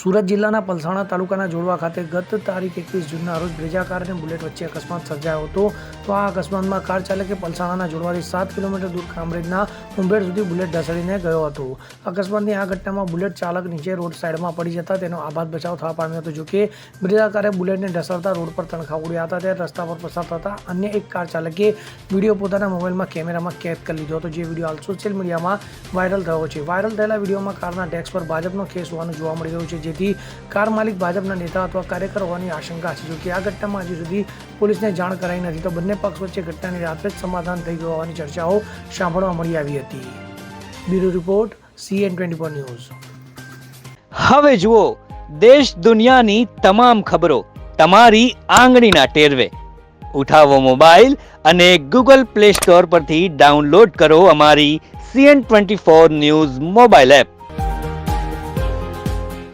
સુરત જિલ્લાના પલસાણા તાલુકાના જોડવા ખાતે ગત તારીખ એકવીસ જૂનના રોજ બ્રેજા કાર અને બુલેટ વચ્ચે અકસ્માત સર્જાયો હતો. તો આ અકસ્માતમાં કાર ચાલકે પલસાણાના જોડવાથી સાત કિલોમીટર દૂર કામરેજના ઉંબેડ સુધી બુલેટ ઢસડીને ગયો હતો. અકસ્માતની આ ઘટનામાં બુલેટ ચાલક નીચે રોડ સાઈડમાં પડી જતા તેનો આબાદ બચાવ થવા પામ્યો હતો, જોકે બ્રેજા કારે બુલેટને ઢસડતા રોડ પર તણખા ઉડ્યા હતા. ત્યારે રસ્તા પર પસાર થતા અન્ય એક કાર ચાલકે વીડિયો પોતાના મોબાઈલમાં કેમેરામાં કેદ કરી લીધો હતો. જે વીડિયો હાલ સોશિયલ મીડિયામાં વાયરલ થયો છે. વાયરલ થયેલા વિડીયોમાં કારના ટેક્સ પર ભાજપનો કેસ હોવાનું જોવા મળી રહ્યું છે. જેથી કાર માલિક ભાજપના નેતા અથવા કાર્યકર હોવાની આશંકા છે. જોકે આ ઘટનામાં હજી સુધી પોલીસને જાણ કરાઈ નથી, તો બંને પક્ષ વચ્ચે ઘટનાની રાત્રે જ સમાધાન થઈ ગયું હોવાની ચર્ચાઓ સાંભળવા મળી આવી હતી. Bureau report, CN twenty four news. હવે જુઓ, દેશ દુનિયાની તમામ ખબરો તમારી આંગળીના ટેરવે. ઉઠાવો મોબાઈલ અને ગૂગલ પ્લે સ્ટોર પરથી ડાઉનલોડ કરો અમારી CN twenty four news mobile app.